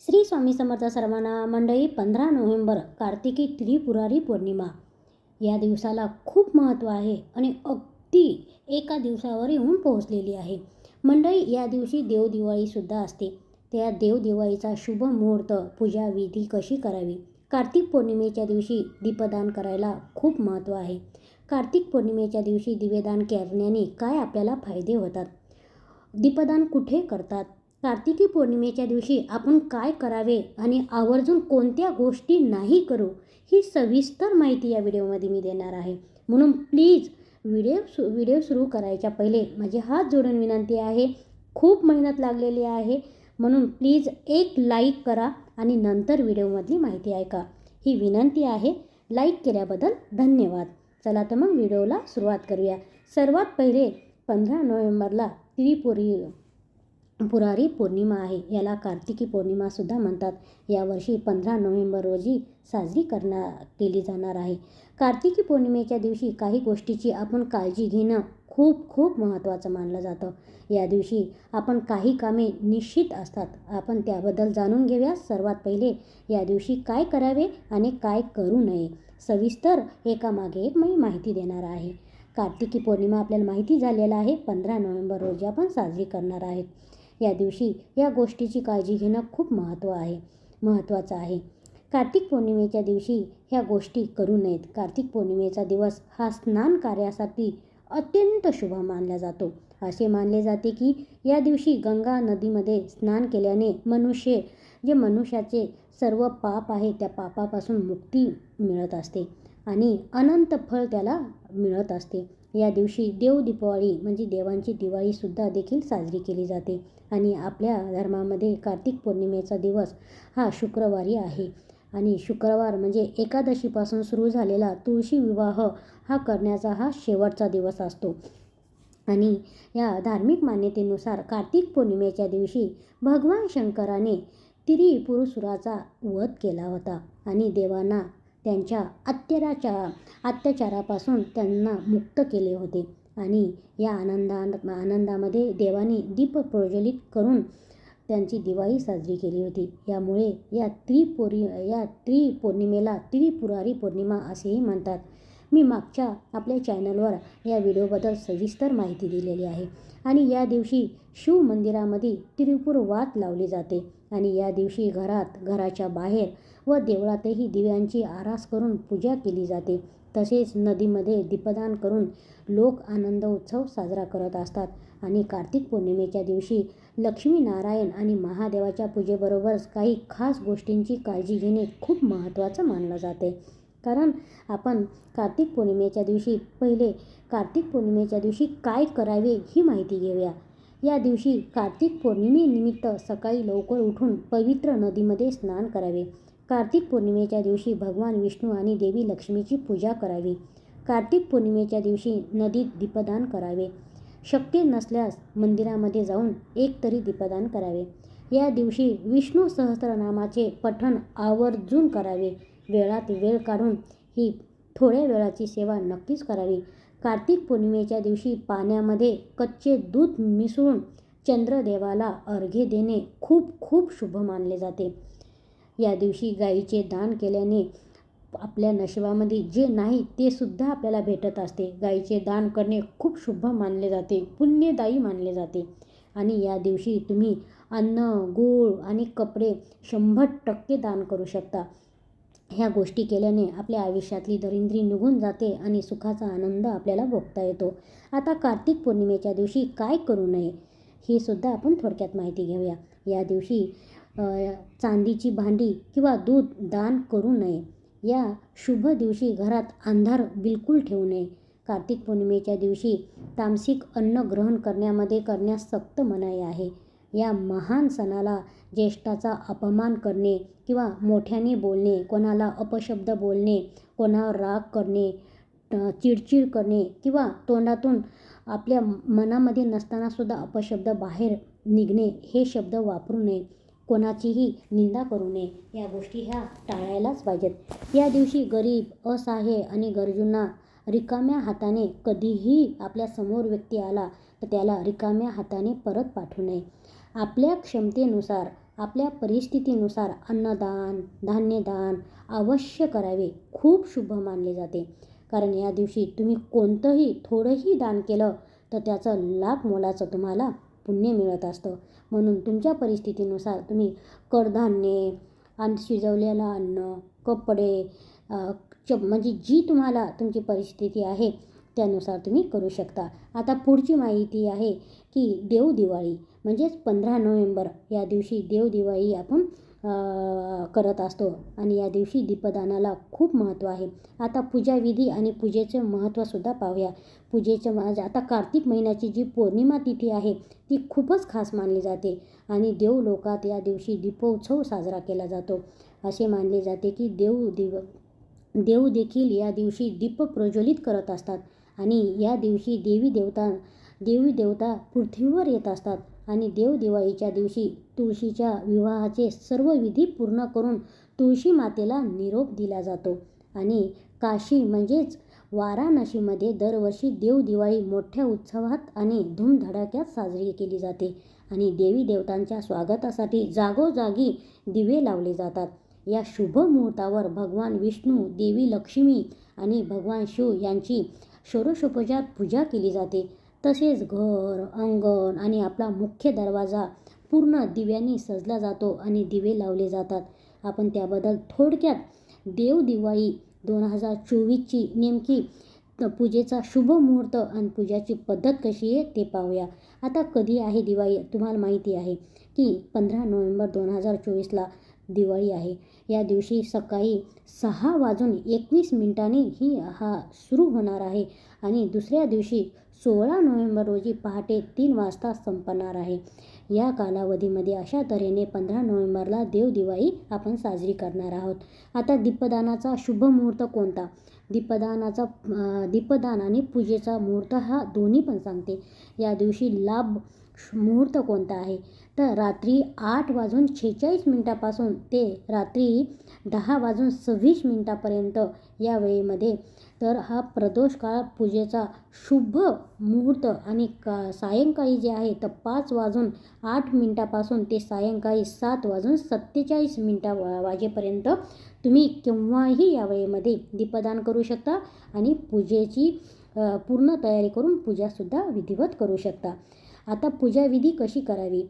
श्री स्वामी समर्थ सर्वांना मंडळी पंधरा नोव्हेंबर कार्तिकी त्रिपुरारी पौर्णिमा. या दिवसाला खूप महत्त्व आहे आणि अगदी एका दिवसावर येऊन पोहोचलेली आहे. मंडळी या दिवशी देवदिवाळीसुद्धा असते. त्या देवदिवाळीचा शुभ मुहूर्त पूजा विधी कशी करावी? कार्तिक पौर्णिमेच्या दिवशी दीपदान करायला खूप महत्त्व आहे. कार्तिक पौर्णिमेच्या दिवशी दिवेदान करण्याने काय आपल्याला फायदे होतात? दीपदान कुठे करतात? कार्तिकी पौर्णिमेच्या दिवशी आपण काय करावे आणि आवर्जून कोणत्या गोष्टी नाही करू ही सविस्तर माहिती या व्हिडिओमध्ये मी देणार आहे. म्हणून प्लीज व्हिडिओ सु व्हिडिओ सुरू करायच्या पहिले माझी हात जोडून विनंती आहे. खूप मेहनत लागलेली आहे. म्हणून प्लीज एक लाईक करा आणि नंतर व्हिडिओमधली माहिती ऐका. ही विनंती आहे. लाईक केल्याबद्दल धन्यवाद. चला तर मग व्हिडिओला सुरुवात करूया. सर्वात पहिले पंधरा नोव्हेंबरला त्रिपुरी पुरारी पौर्णिमा आहे. याला कार्तिकी पौर्णिमासुद्धा म्हणतात. यावर्षी पंधरा नोव्हेंबर रोजी साजरी करणार केली जाणार आहे. कार्तिकी पौर्णिमेच्या दिवशी काही गोष्टीची आपण काळजी घेणं खूप खूप महत्त्वाचं मानलं जातं. या दिवशी आपण काही कामे निश्चित असतात. आपण त्याबद्दल जाणून घेऊया. सर्वात पहिले या दिवशी काय करावे आणि काय करू नये. सविस्तर एकामागे एक मी माहिती देणार आहे. कार्तिकी पौर्णिमा आपल्याला माहिती झालेला आहे. पंधरा नोव्हेंबर रोजी आपण साजरी करणार आहेत. या दिवशी या गोष्टीची काळजी घेणं खूप महत्त्व आहे महत्त्वाचं आहे. कार्तिक पौर्णिमेच्या दिवशी ह्या गोष्टी करू नयेत. कार्तिक पौर्णिमेचा दिवस हा स्नान कार्यासाठी अत्यंत शुभ मानला जातो. असे मानले जाते की या दिवशी गंगा नदीमध्ये स्नान केल्याने मनुष्य जे मनुष्याचे सर्व पाप आहे त्या पापापासून मुक्ती मिळत असते आणि अनंत फळ त्याला मिळत असते. या दिवशी देव दीपावली म्हणजे देवांची दिवाळीसुद्धा देखील साजरी केली जाते. आणि आपल्या धर्मामध्ये कार्तिक पौर्णिमेचा दिवस हा शुक्रवारी आहे. आणि शुक्रवार म्हणजे एकादशीपासून सुरू झालेला तुळशी विवाह हा करण्याचा हा शेवटचा दिवस असतो. आणि या धार्मिक मान्यतेनुसार कार्तिक पौर्णिमेच्या दिवशी भगवान शंकराने त्रिपुरुसुराचा वध केला होता. आणि देवांना त्यांच्या अत्याचारा अत्याचारापासून त्यांना मुक्त केले होते. आणि या आनंदा आनंदामध्ये देवाने दीप प्रज्वलित करून त्यांची दिवाळी साजरी केली होती. यामुळे या त्रिपुरी या त्रिपौर्णिमेला त्रिपुरारी पौर्णिमा असेही म्हणतात. मी मागच्या आपल्या चॅनलवर या व्हिडिओबद्दल सविस्तर माहिती दिलेली आहे. आणि या दिवशी शिव मंदिरामध्ये त्रिपुर वात लावली जाते. आणि या दिवशी घरात घराच्या बाहेर व देवळातही दिव्यांची आरास करून पूजा केली जाते. तसेच नदीमध्ये दीपदान करून लोक आनंद उत्सव साजरा करत असतात. आणि कार्तिक पौर्णिमेच्या दिवशी लक्ष्मीनारायण आणि महादेवाच्या पूजेबरोबरच काही खास गोष्टींची काळजी घेणे खूप महत्त्वाचं मानलं जाते. कारण आपण कार्तिक पौर्णिमेच्या दिवशी पहिले कार्तिक पौर्णिमेच्या दिवशी काय करावे ही माहिती घेऊया. या दिवशी कार्तिक पौर्णिमेनिमित्त सकाळी लवकर उठून पवित्र नदीमध्ये स्नान करावे. कार्तिक पौर्णिमेच्या दिवशी भगवान विष्णू आणि देवी लक्ष्मीची पूजा करावी. कार्तिक पौर्णिमेच्या दिवशी नदीत दीपदान करावे. शक्य नसल्यास मंदिरामध्ये जाऊन एक तरी दीपदान करावे. या दिवशी विष्णू सहस्रनामाचे पठण आवर्जून करावे. वेळात वेळ काढून ही थोड्या वेळाची सेवा नक्कीच करावी. कार्तिक पौर्णिमेच्या दिवशी पाण्यामध्ये कच्चे दूध मिसळून चंद्रदेवाला अर्घ्य देणे खूप खूप शुभ मानले जाते. या दिवशी गाईचे दान केल्याने आपल्या नशिबामध्ये जे नाही ते सुद्धा आपल्याला भेटत असते. गाईचे दान करणे खूप शुभ मानले जाते पुण्यदायी मानले जाते. आणि या दिवशी तुम्ही अन्न गूळ आणि कपडे शंभर टक्के दान करू शकता. ह्या गोष्टी केल्याने आपल्या आयुष्यातली दरिंद्री निघून जाते आणि सुखाचा आनंद आपल्याला भोगता येतो. आता कार्तिक पौर्णिमेच्या दिवशी काय करू नये ही सुद्धा आपण थोडक्यात माहिती घेऊया. या दिवशी चांदीची भांडी किंवा दूध दान करू नये. या शुभ दिवशी घरात अंधार बिलकुल ठेवू नये. कार्तिक पौर्णिमेच्या दिवशी तामसिक अन्न ग्रहण करण्यामध्ये करण्यास सक्त मनाई आहे. या महान सणाला ज्येष्ठाचा अपमान करणे किंवा मोठ्याने बोलणे कोणाला अपशब्द बोलणे कोणावर राग करणे चिडचिड करणे किंवा तोंडातून आपल्या मनामध्ये नसतानासुद्धा अपशब्द बाहेर निघणे हे शब्द वापरू नये. कोणाचीही निंदा करू नये. या गोष्टी ह्या टाळायलाच पाहिजेत. या दिवशी गरीब असहाय्य आणि गरजूंना रिकाम्या हाताने कधीही आपल्यासमोर व्यक्ती आला तर त्याला रिकाम्या हाताने परत पाठवू नये. आपल्या क्षमतेनुसार आपल्या परिस्थितीनुसार अन्नदान धान्यदान अवश्य करावे. खूप शुभ मानले जाते. कारण या दिवशी तुम्ही कोणतंही थोडंही दान केलं तर त्याचं लाख मोलाचं तुम्हाला पुण्य मिळत असतं. म्हणून तुमच्या परिस्थितीनुसार तुम्ही कडधान्ये अन्न शिजवलेलं अन्न कपडे च म्हणजे जी तुम्हाला तुमची परिस्थिती आहे त्यानुसार तुम्ही करू शकता. आता पुढची माहिती आहे की देव दिवाळी. म्हणजेच पंधरा नोव्हेंबर या दिवशी देवदिवाळी आपण करत असतो. आणि या दिवशी दीपदानाला खूप महत्त्व आहे. आता पूजाविधी आणि पूजेचं महत्त्वसुद्धा पाहूया. पूजेचं म्हणजे आता कार्तिक महिन्याची जी पौर्णिमा तिथी आहे ती खूपच खास मानली जाते. आणि देवलोकात या दिवशी दीपोत्सव साजरा केला जातो. असे मानले जाते की देव दिव देव देखील या दिवशी दीप प्रज्वलित करत असतात. आणि या दिवशी देवी देवता देवी देवता पृथ्वीवर येत असतात. आणि देवदिवाळीच्या दिवशी तुळशीच्या विवाहाचे सर्व विधी पूर्ण करून तुळशी मातेला निरोप दिला जातो. आणि काशी म्हणजेच वाराणसीमध्ये दरवर्षी देवदिवाळी मोठ्या उत्सवात आणि धूमधडाक्यात साजरी केली जाते आणि देवी देवतांच्या स्वागतासाठी जागोजागी दिवे लावले जातात. या शुभ मुहूर्तावर भगवान विष्णू देवी लक्ष्मी आणि भगवान शिव यांची षोडशोपचार पूजा केली जाते. तसेच घर अंगण आणि आपला मुख्य दरवाजा पूर्ण दिव्यांनी सजला जातो आणि दिवे लावले जातात. आपण त्याबद्दल थोडक्यात देव दिवाळी दोन हजार चोवीसची नेमकी पूजेचा शुभ मुहूर्त आणि पूजाची पद्धत कशी आहे ते पाहूया. आता कधी आहे दिवाळी तुम्हाला माहिती आहे की पंधरा नोव्हेंबर दोन हजार चोवीसला दिवाळी आहे. या दिवशी सकाळी सहा वाजून एकवीस मिनिटांनी ही हा सुरू होणार आहे आणि दुसऱ्या दिवशी सोळा नोव्हेंबर रोजी पहाटे तीन वाजता संपणार आहे. या कालावधीमध्ये अशा तऱ्हेने पंधरा नोव्हेंबरला देवदिवाळी आपण साजरी करणार आहोत. आता दीपदानाचा शुभ मुहूर्त कोणता? दीपदानाचा दीपदान आणि पूजेचा मुहूर्त हा दोन्ही पण सांगते. या दिवशी लाभ मुहूर्त कोणता आहे? तर रात्री आठ वाजून छेचाळीस मिनटापासून ते रात्री दहा वाजून सव्वीस मिनटापर्यंत या वेळेमध्ये तर हा प्रदोष काळ पूजेचा शुभ मुहूर्त आणि का सायंकाळी जे आहे तर पाच वाजून आठ मिनटापासून ते सायंकाळी सात वाजून सत्तेचाळीस मिनटा वा वाजेपर्यंत तुम्ही केव्हाही या वेळेमध्ये दीपदान करू शकता आणि पूजेची पूर्ण तयारी करून पूजासुद्धा विधिवत करू शकता. आता पूजाविधी कशी करावी?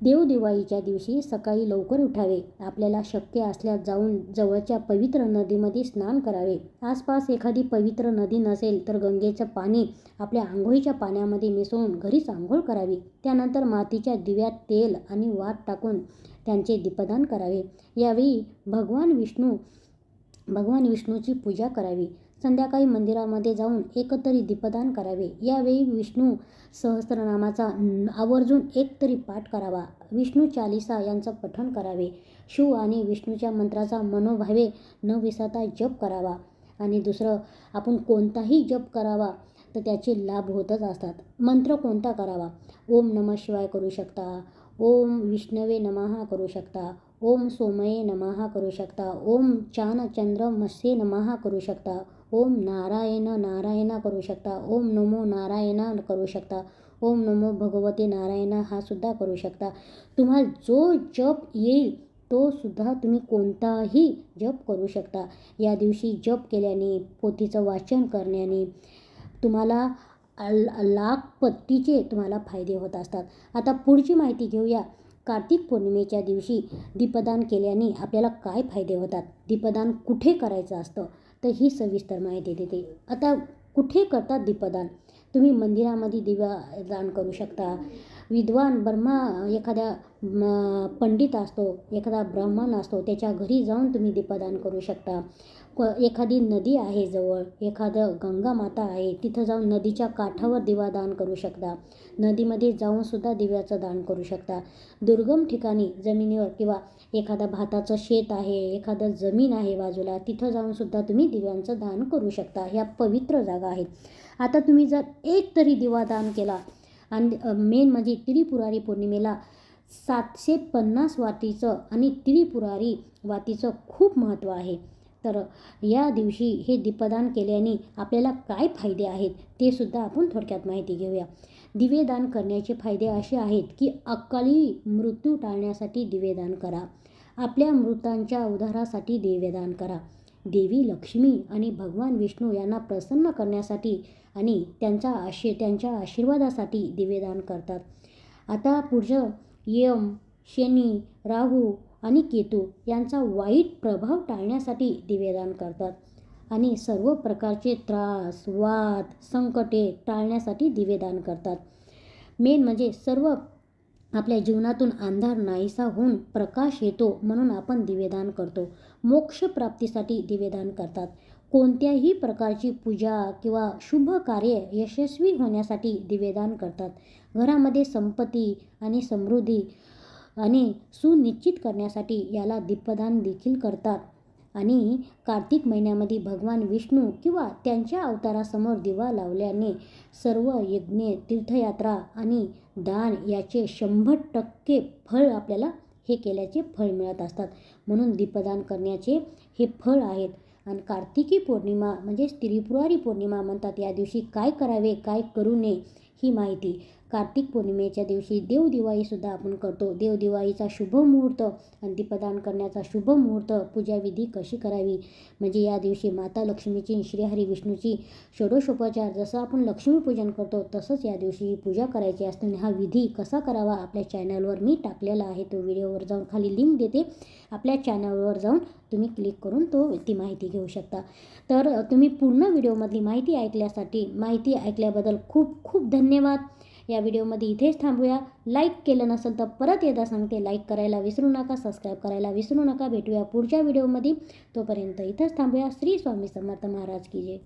देवदिवाळीच्या दिवशी सकाळी लवकर उठावे. आपल्याला शक्य असल्यास जाऊन जवळच्या पवित्र नदीमध्ये स्नान करावे. आसपास एखादी पवित्र नदी नसेल तर गंगेचं पाणी आपल्या आंघोळीच्या पाण्यामध्ये मिसळून घरीच आंघोळ करावी. त्यानंतर मातीच्या दिव्यात तेल आणि वात टाकून त्यांचे दीपदान करावे. यावेळी भगवान विष्णू भगवान विष्णूची पूजा करावी. संध्याकाळी मंदिरामध्ये जाऊन एकतरी दीपदान करावे. यावेळी विष्णू सहस्त्रनामाचा आवर्जून एकतरी पाठ करावा. विष्णू चालिसा यांचं पठण करावे. शिव आणि विष्णूच्या मंत्राचा मनोभावे न विसरता जप करावा. आणि दुसरं आपण कोणताही जप करावा तर त्याचे लाभ होतच असतात. मंत्र कोणता करावा? ओम नम शिवाय करू शकता. ओम विष्णवे नमः करू शकता. ओम सोमये नमः करू शकता. ओम चान चंद्र मत्स्ये नमः करू शकता. ओम नारायण नारायण करू शकता. ओम नमो नारायण करू शकता. ओम नमो भगवते नारायण हा सुद्धा करू शकता. तुम्हाला जो जप येईल तो सुद्धा तुम्ही कोणताही जप करू शकता. या दिवशी जप केल्याने पोथीचं वाचन करण्याने तुम्हाला अल- लाख पत्तीचे तुम्हाला फायदे होत असतात. आता पुढची माहिती घेऊया. कार्तिक पौर्णिमेच्या दिवशी दीपदान केल्याने आपल्याला काय फायदे होतात? दीपदान कुठे करायचं असतं? तर ही सविस्तर माहिती देते. आता कुठे करतात दीपदान? तुम्ही मंदिरामध्ये दिवा दान करू शकता. विद्वान ब्रह्मा एखाद्या पंडित असतो एखादा ब्राह्मण असतो त्याच्या घरी जाऊन तुम्ही दीपदान करू शकता. क एखादी नदी आहे जवळ एखादं गंगा माता आहे तिथं जाऊन नदीच्या काठावर दिवादान करू शकता. नदीमध्ये जाऊनसुद्धा दिव्याचं दान करू शकता. दुर्गम ठिकाणी जमिनीवर किंवा एखादा भाताचं शेत आहे एखादं जमीन आहे बाजूला तिथं जाऊन सुद्धा तुम्ही दिव्यांचं दान करू शकता. ह्या पवित्र जागा आहेत. आता तुम्ही जर एक तरी दिवादान केला आणि मेन म्हणजे त्रिपुरारी पौर्णिमेला सातशे पन्नास वातीचं आणि त्रिपुरारी वातीचं खूप महत्त्व आहे. तर या दिवशी हे दीपदान केल्याने आपल्याला काय फायदे आहेत ते सुद्धा आपण थोडक्यात माहिती घेऊया. दिवेदान करण्याचे फायदे असे आहेत की अकाली मृत्यू टाळण्यासाठी दिवेदान करा. आपल्या मृतांच्या उदारासाठी दिवेदान करा. देवी लक्ष्मी आणि भगवान विष्णू यांना प्रसन्न करण्यासाठी आणि त्यांचा आशी त्यांच्या आशीर्वादासाठी दिवेदान करतात. आता पुढचं यम शनी राहू आणि केतू यांचा वाईट प्रभाव टाळण्यासाठी दिवेदान करतात. आणि सर्व प्रकारचे त्रास वाद संकटे टाळण्यासाठी दिवेदान करतात. मेन म्हणजे सर्व आपल्या जीवनातून अंधार नाहीसा होऊन प्रकाश येतो म्हणून आपण दिवेदान करतो. मोक्ष प्राप्तीसाठी दिवेदान करतात. कोणत्याही प्रकारची पूजा किंवा शुभ कार्य यशस्वी होण्यासाठी दिवेदान करतात. घरामध्ये संपत्ती आणि समृद्धी आणि सुनिश्चित करण्यासाठी याला दीपदान देखील करतात. आणि कार्तिक महिन्यामध्ये भगवान विष्णू किंवा त्यांच्या अवतारासमोर दिवा लावल्याने सर्व यज्ञ तीर्थयात्रा आणि दान याचे शंभर टक्के फळ आपल्याला हे केल्याचे फळ मिळत असतात. म्हणून दीपदान करण्याचे हे फळ आहेत. आणि कार्तिकी पौर्णिमा म्हणजेच त्रिपुरारी पौर्णिमा म्हणतात. या दिवशी काय करावे काय करू नये ही माहिती कार्तिक पौर्णिमेच्या दिवशी देवदिवाळीसुद्धा आपण करतो. देवदिवाळीचा शुभ मुहूर्त अंतिप्रदान करण्याचा शुभ मुहूर्त पूजाविधी कशी करावी? म्हणजे या दिवशी माता लक्ष्मीची श्रीहरी विष्णूची षोडशोपचार जसं आपण लक्ष्मीपूजन करतो तसंच या दिवशी ही पूजा करायची असते आणि हा विधी कसा करावा? आपल्या चॅनलवर मी टाकलेला आहे. तो व्हिडिओवर जाऊन खाली लिंक देते. आपल्या चॅनलवर जाऊन तुम्ही क्लिक करून तो ती माहिती घेऊ शकता. तर तुम्ही पूर्ण व्हिडिओमधली माहिती ऐकल्यासाठी माहिती ऐकल्याबद्दल खूप खूप धन्यवाद. या व्हिडिओमध्ये इथेच थांबूया. लाईक केलं नसेल तर परत एकदा सांगते लाईक करायला विसरू नका सबस्क्राईब करायला विसरू नका. भेटूया पुढच्या व्हिडिओमध्ये. तोपर्यंत इथंच थांबूया. श्री स्वामी समर्थ महाराज की जय.